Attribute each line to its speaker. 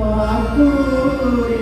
Speaker 1: വാക്കൂരില്ല